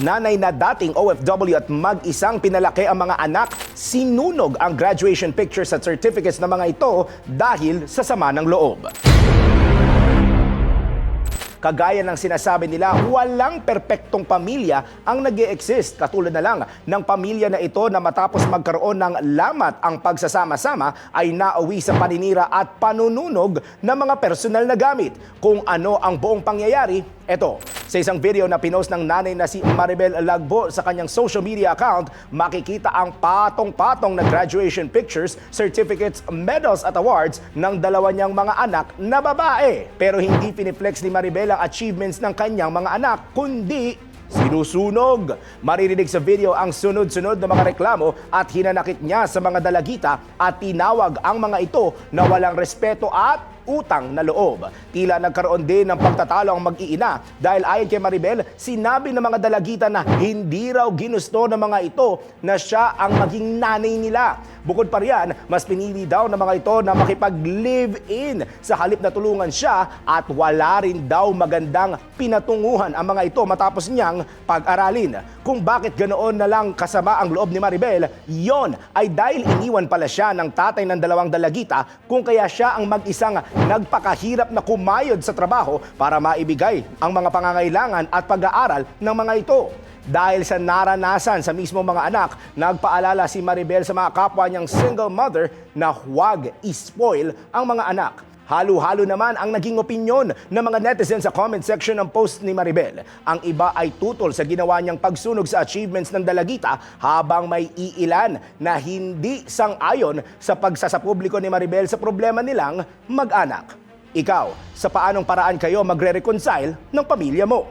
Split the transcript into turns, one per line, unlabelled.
Nanay na dating OFW at mag-isang pinalaki ang mga anak, sinunog ang graduation pictures at certificates ng mga ito dahil sa sama ng loob. Kagaya ng sinasabi nila, walang perpektong pamilya ang nag exist Katulad na lang ng pamilya na ito na matapos magkaroon ng lamat ang pagsasama-sama ay nauwi sa paninira at panununog ng mga personal na gamit. Kung ano ang buong pangyayari, eto. Sa isang video na pinost ng nanay na si Maribel Lagbo sa kanyang social media account, makikita ang patong-patong na graduation pictures, certificates, medals at awards ng dalawa niyang mga anak na babae. Pero hindi piniflex ni Maribel ang achievements ng kanyang mga anak, kundi sinusunog. Maririnig sa video ang sunod-sunod na mga reklamo at hinanakit niya sa mga dalagita at tinawag ang mga ito na walang respeto at utang na loob. Tila nagkaroon din ng pagtatalo ang mag-iina dahil ayon kay Maribel, sinabi ng mga dalagita na hindi raw ginusto ng mga ito na siya ang maging nanay nila. Bukod pa riyan, mas pinili daw ng mga ito na makipag-live-in sa halip na tulungan siya at wala rin daw magandang pinatunguhan ang mga ito matapos niyang pag-aralin. Kung bakit ganoon na lang kasama ang loob ni Maribel, yon ay dahil iniwan pala siya ng tatay ng dalawang dalagita kung kaya siya ang mag-isang nagpakahirap na kumayod sa trabaho para maibigay ang mga pangangailangan at pag-aaral ng mga ito. Dahil sa naranasan sa mismo mga anak, nagpaalala si Maribel sa mga kapwa niyang single mother na huwag ispoil ang mga anak. Halo-halo naman ang naging opinyon ng mga netizens sa comment section ng post ni Maribel. Ang iba ay tutol sa ginawa niyang pagsunog sa achievements ng dalagita habang may iilan na hindi sang-ayon sa pagsasapubliko ni Maribel sa problema nilang mag-anak. Ikaw, sa paanong paraan kayo magre-reconcile ng pamilya mo?